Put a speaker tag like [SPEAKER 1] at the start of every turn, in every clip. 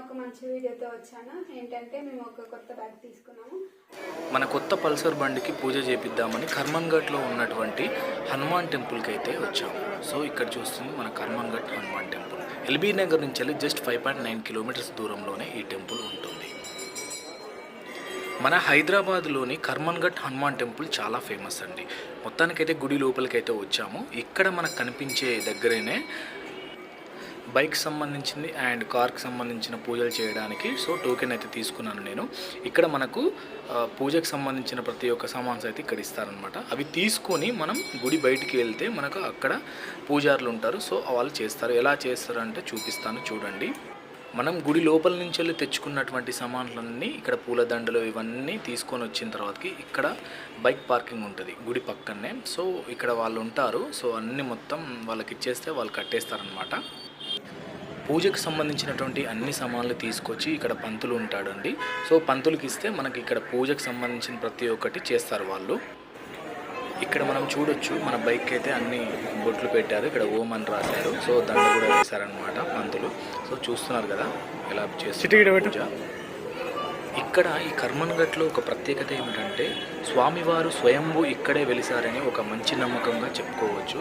[SPEAKER 1] ఒక మంచి వీడియోతో వచ్చాను. ఏంటంటే మేము ఒక కొత్త బ్యాగ్ తీసుకున్నాము.
[SPEAKER 2] మన కొత్త పల్సర్ బండికి పూజ చేపిద్దామని కర్మంఘట్లో ఉన్నటువంటి హనుమాన్ టెంపుల్కి అయితే వచ్చాము. సో ఇక్కడ చూస్తుంది మన Karmanghat Hanuman temple. L B Nagar నుంచి వెళ్ళి just five point nine kilometres దూరంలోనే ఈ టెంపుల్ ఉంటుంది. మన హైదరాబాద్లోని కర్మన్ఘట్ హనుమాన్ టెంపుల్ చాలా ఫేమస్ అండి. మొత్తానికైతే గుడి లోపలికైతే వచ్చాము. ఇక్కడ మనకు కనిపించే దగ్గరనే బైక్ సంబంధించింది అండ్ కార్కి సంబంధించిన పూజలు చేయడానికి సో టోకెన్ అయితే తీసుకున్నాను నేను. ఇక్కడ మనకు పూజకు సంబంధించిన ప్రతి ఒక్క సామాన్స్ అయితే ఇక్కడ ఇస్తారనమాట అవి తీసుకొని మనం గుడి బయటికి వెళ్తే మనకు అక్కడ పూజారులు ఉంటారు. సో వాళ్ళు చేస్తారు. ఎలా చేస్తారు అంటే చూపిస్తాను చూడండి. మనం గుడి లోపల నుంచి వెళ్ళి తెచ్చుకున్నటువంటి సామాన్లన్నీ ఇక్కడ పూలదండలు ఇవన్నీ తీసుకొని వచ్చిన తర్వాతకి ఇక్కడ బైక్ పార్కింగ్ ఉంటుంది గుడి పక్కనే. సో ఇక్కడ వాళ్ళు ఉంటారు. సో అన్నీ మొత్తం వాళ్ళకి ఇచ్చేస్తే వాళ్ళు కట్టేస్తారనమాట పూజకు సంబంధించినటువంటి అన్ని సామాన్లు తీసుకొచ్చి ఇక్కడ పంతులు ఉంటాడండి. సో పంతులకి ఇస్తే మనకి ఇక్కడ పూజకు సంబంధించిన ప్రతి ఒక్కటి చేస్తారు వాళ్ళు. ఇక్కడ మనం చూడొచ్చు మన బైక్ అయితే అన్ని బొట్లు పెట్టారు. ఇక్కడ ఓం అని రాశారు. సో దండ కూడా వేశారనమాట పంతులు. సో చూస్తున్నారు కదా ఎలా చేస్తారు పూజ. ఇక్కడ ఈ కర్మన్ఘట్లో ఒక ప్రత్యేకత ఏమిటంటే స్వామివారు స్వయంభూ ఇక్కడే వెలిసారని ఒక మంచి నమ్మకంగా చెప్పుకోవచ్చు.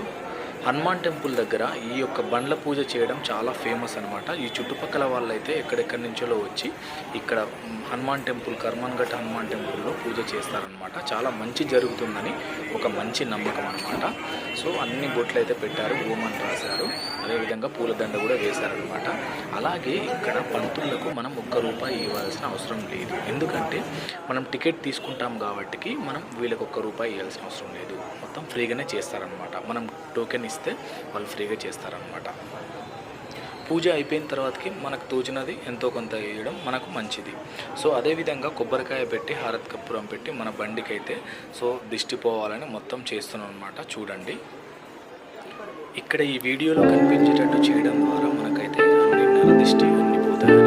[SPEAKER 2] హనుమాన్ టెంపుల్ దగ్గర ఈ యొక్క బండ్ల పూజ చేయడం చాలా ఫేమస్ అనమాట ఈ చుట్టుపక్కల వాళ్ళైతే ఎక్కడెక్కడి నుంచో వచ్చి ఇక్కడ హనుమాన్ టెంపుల్ కర్మన్ఘట్ హనుమాన్ టెంపుల్లో పూజ చేస్తారనమాట చాలా మంచి జరుగుతుందని ఒక మంచి నమ్మకం అనమాట సో అన్ని బొట్లు అయితే పెట్టారు ఓమన్ రాశారు. అదేవిధంగా పూలదండ కూడా వేశారనమాట అలాగే ఇక్కడ పంతులకు మనం ఒక్క రూపాయి ఇవ్వాల్సిన అవసరం లేదు. ఎందుకంటే మనం టికెట్ తీసుకుంటాం కాబట్టి మనం వీళ్ళకి ఒక్క రూపాయి ఇవ్వాల్సిన అవసరం లేదు. మొత్తం ఫ్రీగానే చేస్తారనమాట మనం టోకెన్ ఇస్తే వాళ్ళు ఫ్రీగా చేస్తారనమాట పూజ అయిపోయిన తర్వాతకి మనకు తోచినది ఎంతో కొంత వేయడం మనకు మంచిది. సో అదేవిధంగా కొబ్బరికాయ పెట్టి హారత్ కప్పురం పెట్టి మన బండికి అయితే సో దిష్టిపోవాలని మొత్తం చేస్తున్నాం అనమాట చూడండి. ఇక్కడ ఈ వీడియోలో కనిపించేటట్టు చేయడం ద్వారా మనకైతే అన్ని నెల దిష్టి అన్ని పోతాయి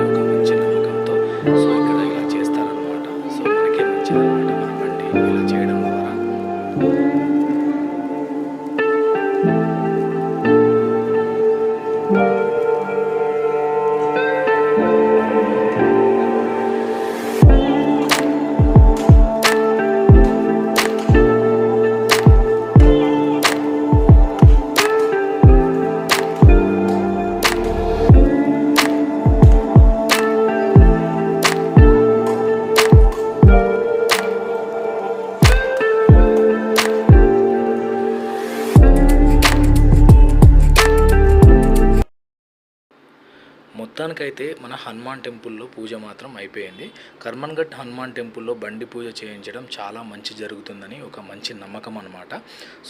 [SPEAKER 2] మొత్తానికైతే మన హనుమాన్ టెంపుల్లో పూజ మాత్రం అయిపోయింది. కర్మన్ఘట్ హనుమాన్ టెంపుల్లో బండి పూజ చేయించడం చాలా మంచి జరుగుతుందని ఒక మంచి నమ్మకం అనమాట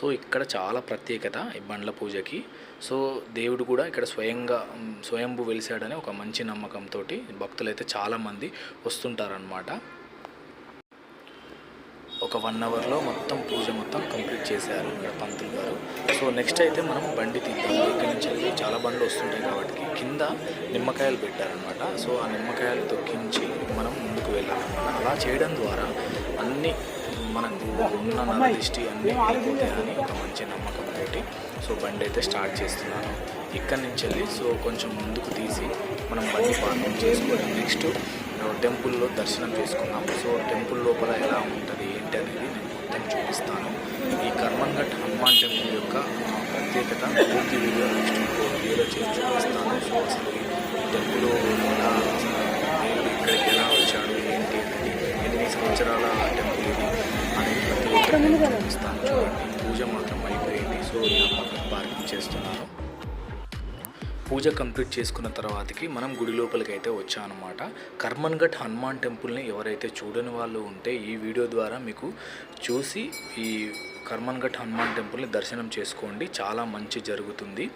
[SPEAKER 2] సో ఇక్కడ చాలా ప్రత్యేకత ఈ బండ్ల పూజకి. సో దేవుడు కూడా ఇక్కడ స్వయంగా స్వయంభూ వెలిసాడని ఒక మంచి నమ్మకంతో భక్తులైతే చాలామంది వస్తుంటారనమాట ఒక వన్ అవర్లో మొత్తం పూజ మొత్తం కంప్లీట్ చేశారు ఇక్కడ పంతులు గారు. సో నెక్స్ట్ అయితే మనం బండి తీద్దాం. ఇక్కడి నుంచి వెళ్ళి చాలా బండ్లు వస్తుంటాయి కాబట్టి కింద నిమ్మకాయలు పెట్టారనమాట సో ఆ నిమ్మకాయలు తొక్కించి మనం ముందుకు వెళ్ళాలన్నమాట. అలా చేయడం ద్వారా అన్ని మనకు ఉన్న నరదిష్టి అన్నీ వెళ్ళిపోతాయని ఒక మంచి నమ్మకంతో సో బండి అయితే స్టార్ట్ చేస్తున్నాను. ఇక్కడి నుంచి వెళ్ళి సో కొంచెం ముందుకు తీసి మనం బండి పార్కింగ్ చేసుకోవడం నెక్స్ట్ టెంపుల్లో దర్శనం చేసుకున్నాము సో టెంపుల్ లోపల ఎలా ఉంటుంది ఏంటి అనేది నేను మొత్తం చూపిస్తాను. ఈ కర్మన్ఘట్ హనుమాన్ టెంపుల్ యొక్క ప్రత్యేకత పూర్తి వీడియో నెక్స్ట్ వీడియోలో చేసి చూపిస్తాను. సో అసలు ఈ టెంపుల్ ఎలా దేవుడు ఇక్కడికి ఎలా వచ్చాడు ఏంటి అనేది ఎన్ని సంవత్సరాల టెంపుల్ ఇది అనేది ప్రతి ఒక్కటి చూపిస్తాను. చూడండి పూజ మాత్రం అయిపోయింది. సో నేను పక్కన పార్కింగ్ చేస్తున్నాను. పూజ కంప్లీట్ చేసుకున్న తర్వాతకి మనం గుడి లోపలికి అయితే వచ్చామన్నమాట. కర్మన్ఘట్ హనుమాన్ టెంపుల్ని ఎవరైతే చూడని వాళ్ళు ఉంటే ఈ వీడియో ద్వారా మీకు చూసి ఈ కర్మన్ఘట్ హనుమాన్ టెంపుల్ని దర్శనం చేసుకోండి. చాలా మంచి జరుగుతుంది.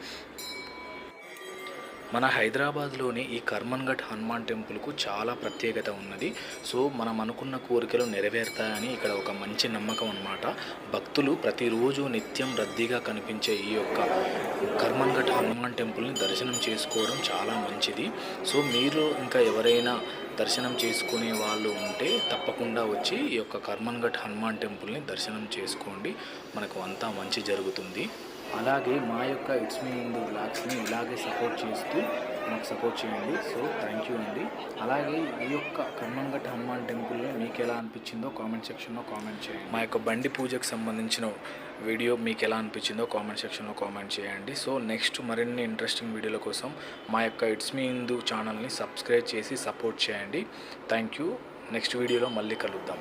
[SPEAKER 2] మన హైదరాబాద్లోని ఈ కర్మన్ఘట్ హనుమాన్ టెంపుల్కు చాలా ప్రత్యేకత ఉన్నది. సో మనం అనుకున్న కోరికలు నెరవేరుతాయని ఇక్కడ ఒక మంచి నమ్మకం అన్నమాట. భక్తులు ప్రతిరోజు నిత్యం రద్దీగా కనిపించే ఈ యొక్క కర్మన్ఘట్ హనుమాన్ టెంపుల్ని దర్శనం చేసుకోవడం చాలా మంచిది. సో మీరు ఇంకా ఎవరైనా దర్శనం చేసుకునే వాళ్ళు ఉంటే తప్పకుండా వచ్చి ఈ యొక్క కర్మన్ఘట్ హనుమాన్ టెంపుల్ని దర్శనం చేసుకోండి. మనకు అంతా మంచి జరుగుతుంది. అలాగే మా యొక్క ఇట్స్ మీ హిందూ బ్లాగ్స్ని ఇలాగే సపోర్ట్ చేస్తూ మాకు సపోర్ట్ చేయండి. సో థ్యాంక్ యూ అండి. అలాగే ఈ యొక్క కర్మన్ఘట్ హనుమాన్ టెంపుల్లో మీకు ఎలా అనిపించిందో కామెంట్ సెక్షన్లో కామెంట్ చేయండి. మా యొక్క బండి పూజకు సంబంధించిన వీడియో మీకు ఎలా అనిపించిందో కామెంట్ సెక్షన్లో కామెంట్ చేయండి. సో నెక్స్ట్ మరిన్ని ఇంట్రెస్టింగ్ వీడియోల కోసం మా యొక్క ఇట్స్ మీ హిందూ ఛానల్ని సబ్స్క్రైబ్ చేసి సపోర్ట్ చేయండి. థ్యాంక్ యూ నెక్స్ట్ వీడియోలో మళ్ళీ కలుద్దాం.